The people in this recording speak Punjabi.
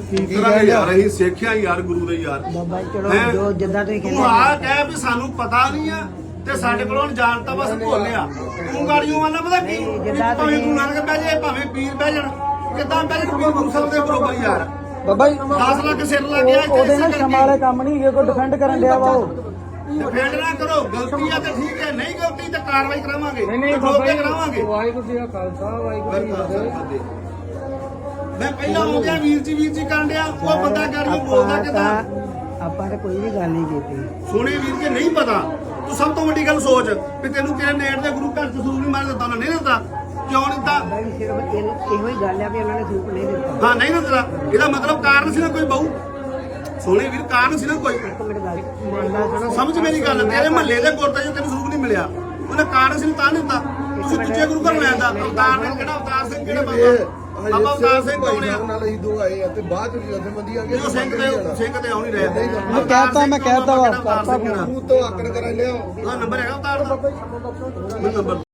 ਕੀ ਕਰਾਂਗੇ ਯਾਰ ਅਸੀਂ ਸਿੱਖਿਆ ਯਾਰ ਗੁਰੂ ਦੇ ਯਾਰ। ਬਾਬਾ ਜੀ ਚਲੋ ਹੈਂ? ਜੋ ਜਿੱਦਾਂ ਤੁਸੀਂ ਤੂੰ ਕਹਿੰਦੇ ਆ ਕਹਿ ਵੀ ਸਾਨੂੰ ਪਤਾ ਨਹੀਂ ਆ ਤੇ ਸਾਡੇ ਕੋਲੋਂ ਜਾਣਤਾ ਬਸ ਭੁੱਲਿਆ। ਤੂੰ ਗਾੜੀਆਂ ਵਾਲਾ ਪਤਾ ਕੀ ਨਹੀਂ, ਵੀ ਜਿੱਦਾਂ ਭਾਵੇਂ ਤੁਸੀਂ- ਤੂੰ ਨਾਨਕ ਬਹਿ ਜਾਏ ਭਾਵੇਂ ਪੀਰ ਬਹਿ ਜਾਣ ਕਿੱਦਾਂ ਬਹਿ ਜਾਣ ਪੀਰ ਗੁਰੂ ਸਾਹਿਬ ਦੇ ਬਰੋਬਰ ਯਾਰ। ਬਾਬਾ ਜੀ 10 ਲੱਖ ਸਿਰ ਲੱਗ ਗਿਆ ਉਹ- ਉਹਦੇ ਨਾਲ ਸ਼ਮਾ ਵਾਲੇ ਕੰਮ ਨਹੀਂ ਹੈਗੇ ਕੋਈ ਡਿਫੈਂਡ ਕਰਨ ਡਿਆ ਵਾ ਉਹ। ਡਿਫੈਂਡ ਨਾ ਕਰੋ ਗਲਤੀ ਆ ਤੇ ਠੀਕ ਹੈ ਨਹੀਂ ਗਲਤੀ ਤੇ ਕਾਰਵਾਈ ਕਰਾਵਾਂਗੇ। ਨਹੀਂ ਨਹੀਂ ਤੇ ਬਾਬਾ ਰੋਕ ਕੇ ਜੀ ਕਰਾਵਾਂਗੇ। ਵਾਹਿਗੁਰੂ ਜੀ ਕਾ ਖਾਲਸਾ ਵਾਹਿਗੁਰੂ ਜੀ ਕੀ ਫਤਿਹ। ਮੈਂ ਪਹਿਲਾਂ ਹੋ ਗਿਆ ਵੀਰ ਜੀ ਵੀਰ ਜੀ ਕਰਨ ਡਿਆ। ਉਹ ਬੰਦਾ ਗਾੜੀਆਂ ਬੋਲਦਾ ਕਿਦਾਂ? ਆਪਾਂ ਤਾਂ ਕੋਈ ਵੀ ਗੱਲ ਨਹੀਂ ਕੀਤੀ। ਸੋਹਣੇ ਵੀਰ ਕੇ ਨਹੀਂ ਪਤਾ। ਤੂੰ ਸਭ ਤੋਂ ਵੱਡੀ ਗੱਲ ਸੋਚ ਵੀ ਤੈਨੂੰ ਕਿਹੜੇ ਨੇੜ ਦੇ ਗੁਰੂ ਘਰ ਚ ਸਰੂਪ ਨਹੀਂ ਮਾਰ ਦਿੱਤਾ ਉਹਨਾਂ ਨੇ ਨਹੀਂ ਦਿੱਤਾ। ਕਿਉਂ ਨਹੀਂ ਦਿੱਤਾ? ਜੀ ਸਿਰਫ ਇਹ- ਇਹੋ ਹੀ ਗੱਲ ਆ ਵੀ ਉਹਨਾਂ ਨੇ ਸੂਪ ਨਹੀਂ ਦਿੱਤਾ। ਹਾਂ ਨਹੀਂ ਦਿੱਤਾ। ਇਹਦਾ ਮਤਲਬ ਕਾਰਨ ਸੀ ਨਾ ਕੋਈ ਬਹੁ? ਸੋਹਣੇ ਵੀਰ ਕਾਰਨ ਸੀ ਨਾ ਕੋਈ? ਸਮਝ ਮੇਰੀ ਗੱਲ ਤੇਰੇ ਮਹੱਲੇ ਦੇ ਗੁਰਦੇ ਜੋ ਤੈਨੂੰ ਸਰੂਪ ਨਹੀਂ ਮਿਲਿਆ। ਉਹਨੇ ਕਾਰਨ ਸੀ ਤਾਂ ਨਹੀਂ ਦਿੱਤਾ। ਤੁਸੀਂ ਦੂਜੇ ਗੁਰੂ ਘਰ ਲੈ ਆਂਦਾ। ਅਵਤਾਰ ਨੇ ਕਿਹੜਾ ਅਵਤਾਰ ਸਿੰਘ ਕਿਹੜਾ ਬਾਬਾ? ਸਿੰਘ ਆ ਨਾਲ ਅਸੀਂ ਦੋ ਆਏ ਆ ਤੇ ਬਾਅਦ ਵਿੱਚ ਜਥੇਬੰਦੀ ਆ ਗਈ ਉਹ ਸਿੰਘ ਤੇ ਸਿੰਘ ਤੇ ਆਉ ਨਹੀਂ ਰਿਹਾ ਮੈਂ ਕਹਿਤਾ ਮੈਂ ਕਹਿਤਾ ਵਾ ਅਵਤਾਰ ਸਿੰਘ ਕਿਹੜਾ? ਤੂੰ ਤੋਂ ਆਕੜ ਕਰ ਲਿਆ ਨੰਬਰ ਹੈਗਾ ਅਵਤਾਰ ਦਾ ਨੰਬਰ